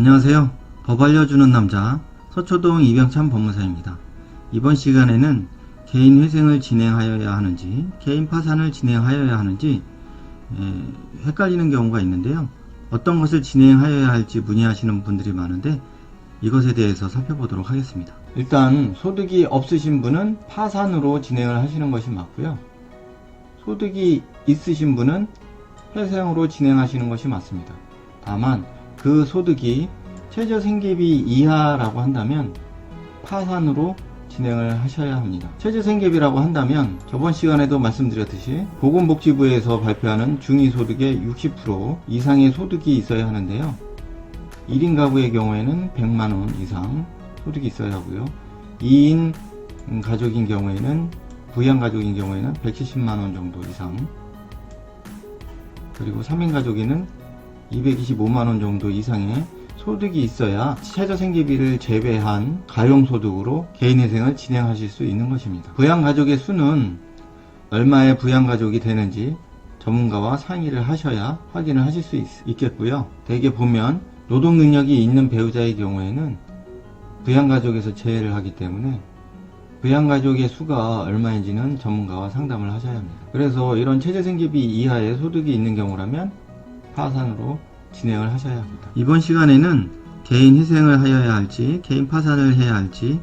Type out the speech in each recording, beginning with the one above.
안녕하세요. 법 알려주는 남자 서초동 이병찬 법무사입니다. 이번 시간에는 개인 회생을 진행하여야 하는지 개인 파산을 진행하여야 하는지 에, 헷갈리는 경우가 있는데요. 어떤 것을 진행하여야 할지 문의하시는 분들이 많은데 이것에 대해서 살펴보도록 하겠습니다. 일단 소득이 없으신 분은 파산으로 진행을 하시는 것이 맞고요. 소득이 있으신 분은 회생으로 진행하시는 것이 맞습니다. 다만 그 소득이 최저 생계비 이하라고 한다면 파산으로 진행을 하셔야 합니다. 최저 생계비라고 한다면 저번 시간에도 말씀드렸듯이 보건복지부에서 발표하는 중위소득의 60% 이상의 소득이 있어야 하는데요. 1인 가구의 경우에는 100만원 이상 소득이 있어야 하고요. 2인 가족인 경우에는 부양 가족인 경우에는 170만원 정도 이상 그리고 3인 가족에는 225만원 정도 이상의 소득이 있어야 최저 생계비를 제외한 가용소득으로 개인회생을 진행하실 수 있는 것입니다. 부양가족의 수는 얼마의 부양가족이 되는지 전문가와 상의를 하셔야 확인을 하실 수 있, 겠고요 대개 보면 노동 능력이 있는 배우자의 경우에는 부양가족에서 제외를 하기 때문에 부양가족의 수가 얼마인지는 전문가와 상담을 하셔야 합니다. 그래서 이런 최저생계비 이하의 소득이 있는 경우라면 파산으로 진행을 하셔야 합니다. 이번 시간에는 개인 희생을 하여야 할지 개인 파산을 해야 할지에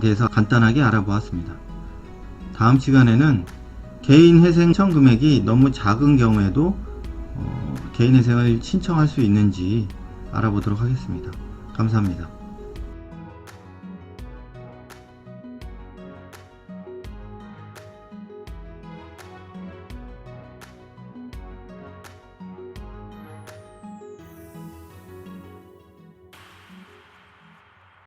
대해서 간단하게 알아보았습니다. 다음 시간에는 개인 회생 신청 금액이 너무 작은 경우에도 어, 개인 회생을 신청할 수 있는지 알아보도록 하겠습니다. 감사합니다.